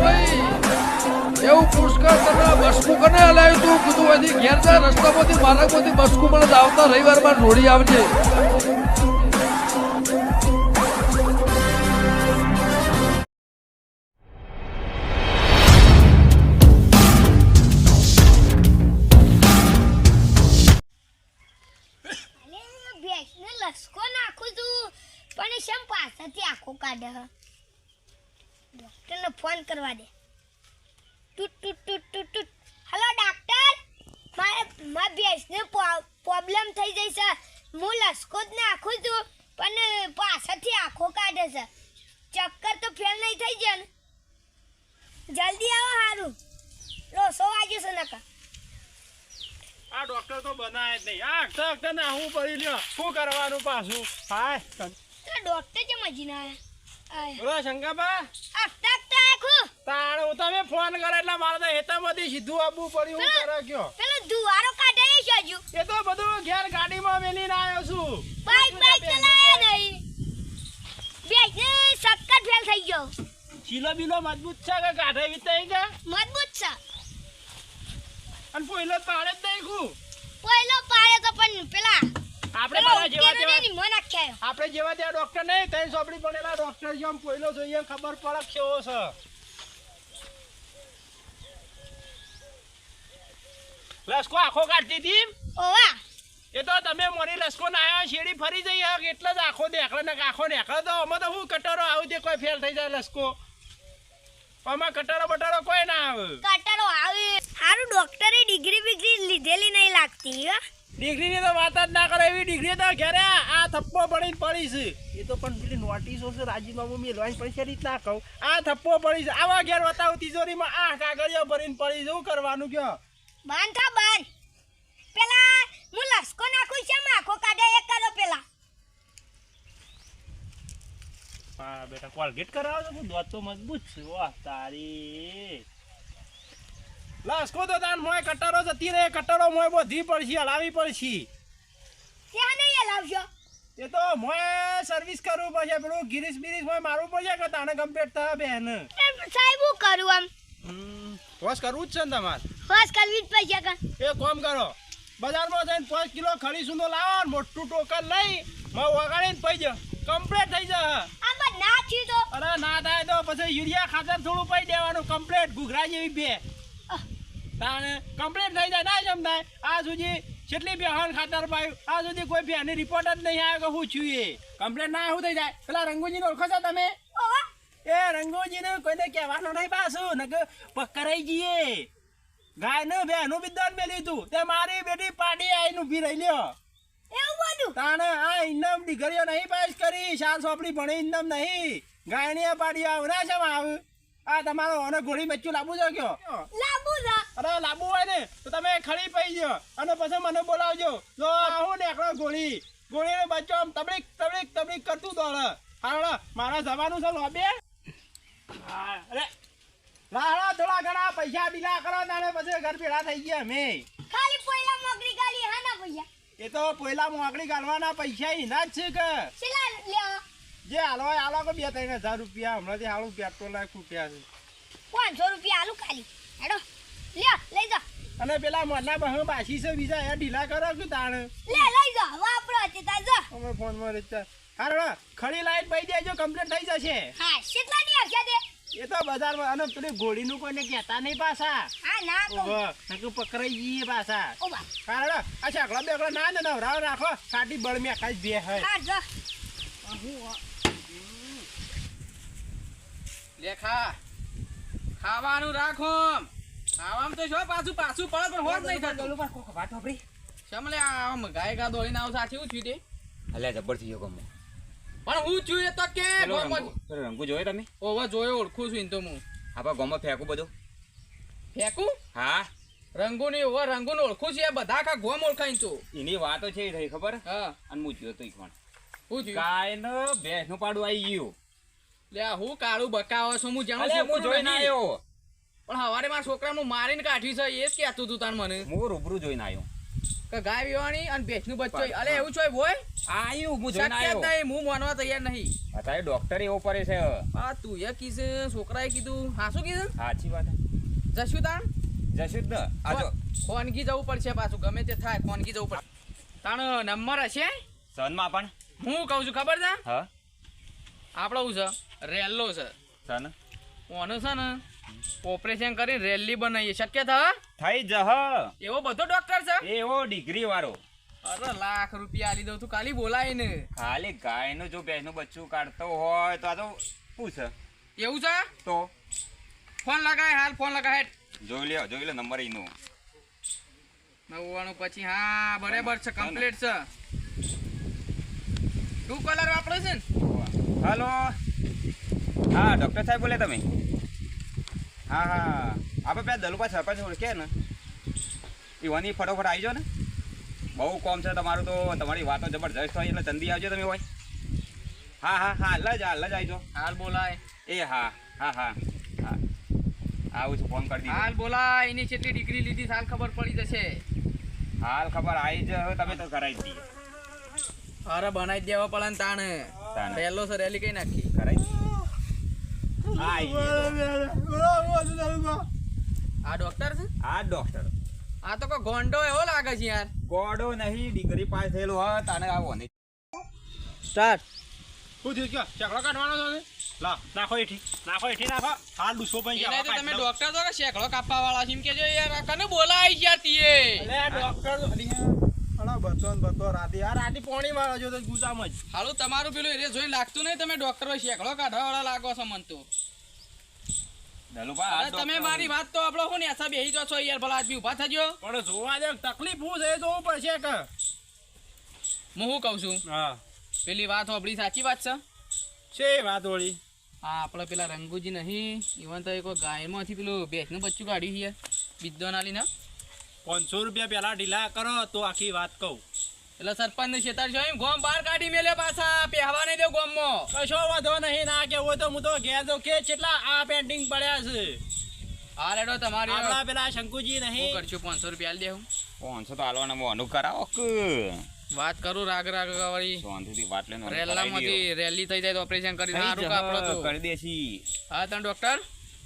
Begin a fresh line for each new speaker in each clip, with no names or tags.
ભાઈ. એવું પુષ્કળ તને બસકું કને હલાવ્યું તું કીધું હજી ઘેર જા રસ્તામાંથી, માર્ગમાંથી બસકું જ આવતા રવિવારમાં રોડી આવજે.
લસકો નાખું છું, પણ શેમ પાછળથી આખો કાઢે ડોક્ટરને ફોન કરવા દે. ટૂટ ટૂટ ટૂટ ટૂટ ટૂટ. હલો ડોક્ટર મારે મારા ભેંસને પ્રોબ્લેમ થઈ જાય છે. હું લસકો જ નાખું છું પણ પાછળથી આંખો કાઢે છે. ચક્કર તો ફેલ નહીં થઈ જાય ને. જલ્દી આવો સારું રસો વાગ્યો છે નકા
આ ડોક્ટર તો બનાય જ નહીં. આ અક્ષર અક્ષર ના હું પડી લ્યો. શું કરવાનું પાછું? હાય.
તો ડોક્ટર કેમ હજી ના આયા.
બોલો શંકાબા.
આખતા
તાણ હું તમે ફોન કરે એટલે મારે તો હેતામાંથી સીધું આવવું પડ્યું હું કરે કયો
પેલો ધુવારો કાઢે એ શોજુ
એ તો બધું ઘેર ગાડીમાં મેલીને આવ્યો છું.
બાઈક બાઈક ચલાયા નહીં. બેસને સક્કર ફેલ થઈ ગયો.
ચીલો બીલો મજબૂત છે કે કાઢે વિતાઈ કે?
મજબૂત છે.
અને પોઈલો પાડે જ નહીં ખું
પહેલો પાડે તો પણ પેલા
આપણે બધા જેવા તેવા આપણે જેવા ત્યાં ડોક્ટર નહીં તઈ સોપડી પડેલા ડોક્ટર જેમ પોઈલો જોઈએ ખબર પડે કેવો છે. લસકો આખો કાઢતી હતી
ઓવા.
એ તો તમે મોરી લસકો ના આવ્યા શેડી ફરી જઈ હક એટલે જ આખો દેખડે ને આખો દેખડે તો અમે તો હું કટરો આવું તે કોઈ ફેલ થઈ જાય લસકો? આમાં કટરો બટરો કોઈ ના આવે.
કટરો આવે. સારું ડોક્ટરે ડિગ્રી બિગ્રી લીધેલી નહીં લાગતી હો.
ડિગ્રીની તો વાત જ ના કરે એવી ડિગ્રી તો ઘરે આ થપ્પો પડીને પડી છે. એ તો પણ પેલી નોટિસ છે રાજીનામું મેળવાની છે રીત ના કહું આ થપ્પો પડી છે. આવા ઘેર બતાવું તિજોરીમાં આ કાગળિયો ભરીને પડી જવું શું કરવાનું કયો?
બંધ થા બંધ પેલા હું લસકો નાખું છે કો કાઢે એક કરો પેલા.
હા બેટા કોલગેટ કરાવો છો દોત તો મજબૂત છે? વાહ તારી. લસકો તો તાન મોય કટરો જતી રહે કટરો મોય બધી પડશે હલાવી પડશે.
ત્યાં નહીં હલાવશો?
એ તો મોય સર્વિસ કરવું પડશે પેલું ગિરીશ બિરીશ મોય મારવું પડશે કે તાને કમ્પ્લીટ થાય બેન?
સાહેબ હું કરું આમ?
વોશ કરવું જ છે ને તમારે.
કરવી જ પૈસા કર.
એ કોમ કરો. બજારમાં જઈને પાંચ કિલો ખડી સુંદો લાવો મોટું ટોકન લઈ મેં વગાડીને પૈજો કમ્પ્લીટ થઈ જાય
આમાં ના થયું તો?
અરે ના થાય તો પછી યુરિયા ખાતર થોડું પૈ દેવાનું કમ્પ્લીટ ઘૂઘરા જેવી બે. તાણે કમ્પ્લીટ થઈ જાય. ના જમ થાય આ સુધી કેટલી બેહન ખાતર પાયું આ સુધી કોઈ બેની રિપોર્ટ જ નહીં આવ્યો કે હું છું એ. કમ્પ્લેટ ના શું થઈ જાય. પેલા રંગુજીને ઓળખો છો તમે? એ રંગોજીને કોઈને કહેવાનું નહીં પાછું નકે પકડાઈ જઈએ. ગાય ને બે નું વિદ્વાન મેલી તું તે મારી બેટી પાડી આઈને ઊભી રહી લ્યો.
એવું બધું?
તાણે આ ઇન્નમ દીકરીઓ નહીં પાસ કરી શાર સોપડી ભણી ઇન્દમ નહીં. ગાયણીએ પાડી આવ ના છે આવ. આ તમારો ઓને ઘોડી બચ્ચું લાબુ જો કયો?
લાંબુ છે.
અરે લાબુ હોય ને તો તમે ખડી પડી ગયો. અને પછી મને બોલાવજો. જો હું ને ઘોડી. ગોળી ગોળીનો બચ્ચો આમ તબડીક તબડીક તબડીક કરતું દોડે. હાલો મારા જવાનું છે લોબે. હા, અરે લાહડા થોડા ઘણા પૈસા બીલા કરો તાને પછી ઘર ભેળા થઈ ગયા અમે.
ખાલી પોયલા મોગરી ગાલી હા ના ભૈયા
એ તો પોયલા મોકળી ગાલવાના પૈસા એના જ છે કે.
છેલ્લા લ્યો.
જે હાલો હાલો કે બે ત્રણ હજાર રૂપિયા હમણાંથી હાલું પેટ્રોલ ના ખૂટ્યા છે.
પાંચસો રૂપિયા હાલું ખાલી. હેડો. લ્યો લઈ જા.
અને પેલા મોરના બહુ બાસી છે બીજા એ ઢીલા કરો કે તાણ.
લે લઈ જા. વાપરો છે તા જો.
અમે ફોનમાં રીચાર્જ હારો ખડી લાઈટ પઈ દેજો કમ્પ્લીટ થઈ જશે.
હા કેટલા ની આવશે તે?
એ તો બજારમાં અને પેલી ઘોડીનું કોઈને કહેતા નહીં પાછા.
હા ના
પકડાઈ જઈએ પાછા.
ઓ બા
આ છાકડા બેકડા ના ને નવરાવ રાખો કાટી બળ મેં કાઈ બે હોય
લેખા ખાવાનું રાખો ખાવામાં તો જો પાછું પાછું પડે પણ હોત નહીં થતું. શમલે આમ ગાય ગા દોડીને આવ સાથે હું તે.
અલ્યા જબર થઈ ગયો ગમો.
પણ હું જોઈએ તો કે
રંગુ જોયો તમે?
ઓવા જોયો ઓળખું છું તો હું.
આપણા ગોમાં ફેંકું બધું.
ફેંકું?
હા.
રંગુની ઓવા રંગુને ઓળખું છું એ બધા આખા ગોમ ઓળખાય તો.
એની વાતો છે એ થઈ ખબર?
હા.
અને હું જોયો તો પણ
હું થયું
કાય ને ભેંસનું પાડું આવી ગયું.
લે હું કાળું બકાવો છું હું જાણું
છું હું જોઈને. આવ્યો
પણ હવારે મારા છોકરાનું મારીને કાઢ્યું છે એ જ કહેતું તું તાર મને.
હું રૂબરૂ જોઈને આવ્યો
કે ગાય વિવાણી અને ભેંસનું બચ્ચું અલે એવું છે બોય
આયુ હું જોઈને આવ્યો
નહીં હું માનવા તૈયાર નહીં.
અત્યારે ડોક્ટર એવો પડે છે.
આ તું એ કીધું છોકરાએ કીધું. હા શું કીધું?
સાચી વાત
જશું તાણ
જશું ને આ જો.
ખોનગી જવું પડશે પાછું ગમે તે થાય કોનગી જવું પડશે. તાણ નંબર હશે?
સનમાં પણ.
હું કહું છું ખબર છે?
હા.
આપણો શું છે? રેલ્લો છે.
સન
ઓનું છે ને? ઓપરેશન કરી રેલી બનાવીએ. શક્ય થા?
થઈ જહ.
એવો બધો ડોક્ટર છે?
એવો ડિગ્રી વાળો.
અરે લાખ રૂપિયા આલી દઉં તું ખાલી બોલાય ને.
ખાલી ગાયનું જો ભેંસનું બચ્ચું કાઢતો હોય તો આ તો પૂછ
એવું છે?
તો?
ફોન લગાય હાલ ફોન લગાય
જોઈ લ્યો જોઈ લ્યો નંબર એનો.
નવ્વાણું પછી હા બરાબર છે કમ્પ્લીટ છે. ટુ કલર વાપરો છે ને?
હાલો. હા ડૉક્ટર સાહેબ બોલે તમે. હા હા. આપણે પેલા દલુપા સરપંચ ઓળખે ને? એવાની ફટોફટ આવી જાઓ ને. બહુ કોમ છે તમારું તો. તમારી વાતો જબરજસ્ત હોય એટલે જલ્દી આવજો તમે હોય હા હા હા હાલ જ હાલ જ આવીજો
હાલ બોલાય.
એ હા હા હા હા. આવું છું ફોન કરી દીધો.
હાલ બોલાય. એની કેટલી ડિગ્રી લીધી હાલ ખબર પડી જશે.
હાલ ખબર આવી જ તમે તો કરાવી દીધી.
અરે બનાવી દેવા પડે ને તાણે. પહેલો સર રેલી કઈ નાખી?
કરાવી દઈએ હા આવી ગયો તો.
આ ડોક્ટર છે?
આ ડૉક્ટર
આ તો કોઈ ગોંડો એવો લાગે છે યાર.
ગોડો નહીં ડિગ્રી પાસ થયેલો હોત અને આવો નહીં.
સ્ટાર્ટ
શું થયું? કયો? ચકડો કાઢવાનો છે લા નાખો એઠી. નાખો એઠી નાખો. હાલ ડૂસો પણ
એને તો તમે ડોક્ટર તો ને શેકડો કાપવા વાળા છે એમ કેજો યાર. કને બોલાય છે યાર તીએ
ડોક્ટર અલા ને બતો રાતી. પોણી મારો છો તો ગુજામ જ.
હાલું તમારું પેલું એ જોઈ લાગતું નહીં તમે ડોક્ટર હોય શેકડો કાઢવા વાળા લાગો છો મન તો. તમે મારી વાત તો આપણો હું ને એસા બેહી જો છો યાર ભલા આદમી ઊભા થજો.
પણ જોવા દે તકલીફ હું છે જોવું પડશે કે?
હું શું કહું છું?
હા.
પેલી વાત આપણી સાચી વાત છે?
છે વાત ઓળી
હા આપણે પેલા રંગુજી નહીં ઇવન તો એક ગાયમાંથી પેલું ભેંસનું બચ્ચું કાઢ્યું છે બીજો નાલીને
પાંચસો રૂપિયા પેલા ઢીલા કરો તો આખી વાત કહું.
એટલે સરપંચ છો એમ ગોમ બહાર કાઢી મેલે પાછા. પહેવા નહીં દેવ ગોમમાં.
કશો વાંધો નહીં ના કે હોય તો હું તો ઘેર તો કે કેટલા આ પેન્ટિંગ પડ્યા છે.
હા રેડો તમારી
આપણા પેલા શંકુજી
હું
નહીં
કરશું પાંચસો રૂપિયા દે હું
પાંચસો તો હાલવાના મોનું કરાવો કે?
વાત કરું રાગ રાગ વાળી.
શાંતિથી વાત લઈને
રેલામાંથી રેલી થઈ જાય તો ઓપરેશન કરી સારું તો.
કરી દેશી.
હા તણ ડોક્ટર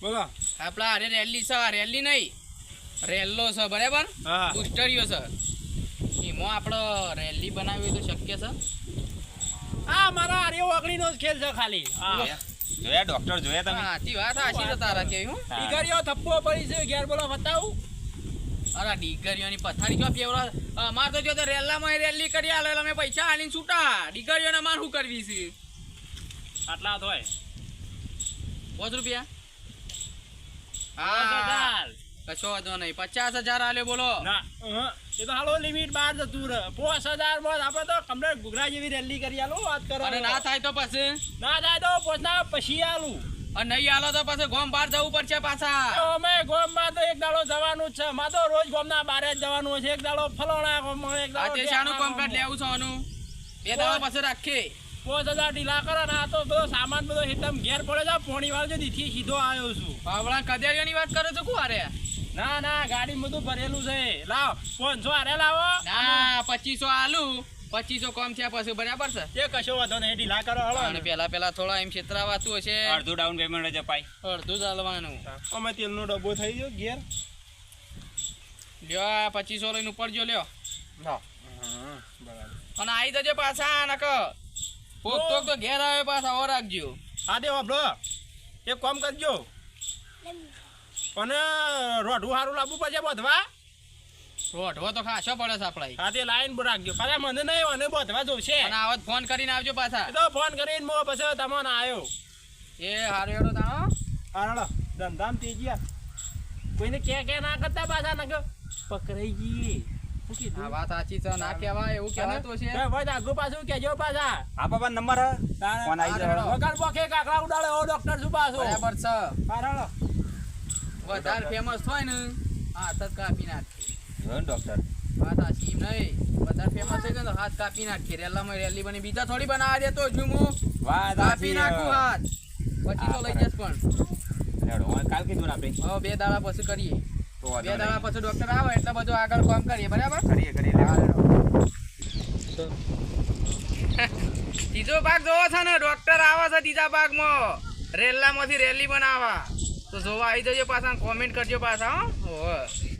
બોલો.
આપણા અરે રેલી છે આ રેલી નહીં. રેલ્લો છે બરાબર?
હા.
છે. એમાં આપણે રેલી બનાવી તો શક્ય છે?
આ મારા આર્ય ઓગળીનો જ ખેલ છે ખાલી.
જોયા? ડોક્ટર જોયા તમે?
હા તી વાત આશી તો તારા કે હું?
હા.
થપ્પો પડી છે ઘેર બોલો બતાવું.
અરે ડીગરીઓની પથારી જો પેવરા અમાર તો જો તો રેલામાં રેલી કરી આલે અમે પૈસા આલીને છૂટા. ડીગરીઓને માર શું કરવી છે?
આટલા તો હોય.
પાંચ રૂપિયા? હા. કશો વાંધો નહીં. પચાસ હજાર આલ્યો બોલો.
ના. એ તો હાલો લિમિટ બાર જતું રહે. પોસ હજારમાં આપણે તો કમરે ઘૂઘરા જેવી રેલી કરી આલો વાત કરો.
અને ના થાય તો પછી?
ના થાય તો પોચના પછી આલું.
અને નહીં આલો તો પછી ગોમ બહાર જવું પડશે પાછા.
અમે ગોમમાં તો એક દાડો જવાનું જ છે. માં તો રોજ ગોમ ના બારે જ જવાનું છે. એક દાડો ફલોણા ગોમ એક દાડો
શાનું કમ્પ્લેટ લેવું છે આનું? બે દાડો પછી રાખીએ.
પોચ હજાર ઢીલા કરો ને આ તો બધો સામાન બધો એકદમ ઘેર પડે છે. પોણી વાળો દીથી સીધો આવ્યો છું.
હમણાં કદેડીઓની વાત કરો છો કુ હારે
ના ના ગાડી બધું ભરેલું છે. લાવ પાંચસો હારે લાવો.
ના પચીસો આલુ. પચીસો કોમ છે પછી બરાબર છે.
એ કશો વાંધો નહીં ઢીલા કરો હળો
અને પેલા પેલા થોડા એમ છેતરાવાતું હશે.
અડધું ડાઉન પેમેન્ટ જ અપાય
અડધું ચાલવાનું
અમે તેલનો ડબ્બો થઈ ગયો ઘેર.
લ્યો આ પચીસો લઈને ઉપર જો લ્યો.
બરાબર.
અને આવી જજો પાછા નક પોક તો તો ઘેર આવે પાછા ઓ રાખજો.
હા દે વાપરો એક કામ કરજો. અને રોઢું સારું લાવવું પડશે બધવા?
રોઢવો તો ખાસો પડે છે આપણે
હા તે લાઈન રાખજો. પાછા મને નહીં અને બધવા જોશે.
અને આવત ફોન કરીને આવજો પાછા.
એ તો ફોન કરીને મો પછી તમને આવ્યો
એ હારો એડો તાણો.
હારો ધંધામ તેજી કોઈને કે કે ના કરતા પાછા નગર પકડાઈ ગઈ?
આ વાત સાચી છે ના કેવાય એવું કહેવાતું છે.
એ ભાઈ આગુ પાછું કેજો પાછા.
આ બાબા નંબર ફોન આવી જાય
વગર પોકે કાકડા ઉડાડે ઓ ડોક્ટર શું પાછો?
બરાબર છે. વધારે ફેમસ હોય ને હાથ જ કાપી નાખે.
ને ડોક્ટર
વાત આ સીમ નહીં. વધારે ફેમસ છે કે હાથ કાપી નાખે. રેલામાં રેલી બની બીજા થોડી બનાવા દેતો હું
વાત
કાપી નાખું હાથ. પછી તો લઈ જશ પણ.
કાલ કીધું ને આપણે.
હવે બે દાડા પછી કરીએ.
તો
બે દાડા પછી ડોક્ટર આવે એટલે બધું આગળ કામ કરીએ બરાબર?
કરીએ કરીએ.
ત્રીજો ભાગ જોવો છે ને? ડોક્ટર આવે છે ત્રીજા ભાગમાં. રેલામાંથી રેલી બનાવવા. તો જોવા આવી જજો પાછા કોમેન્ટ કરજો પાછા હો.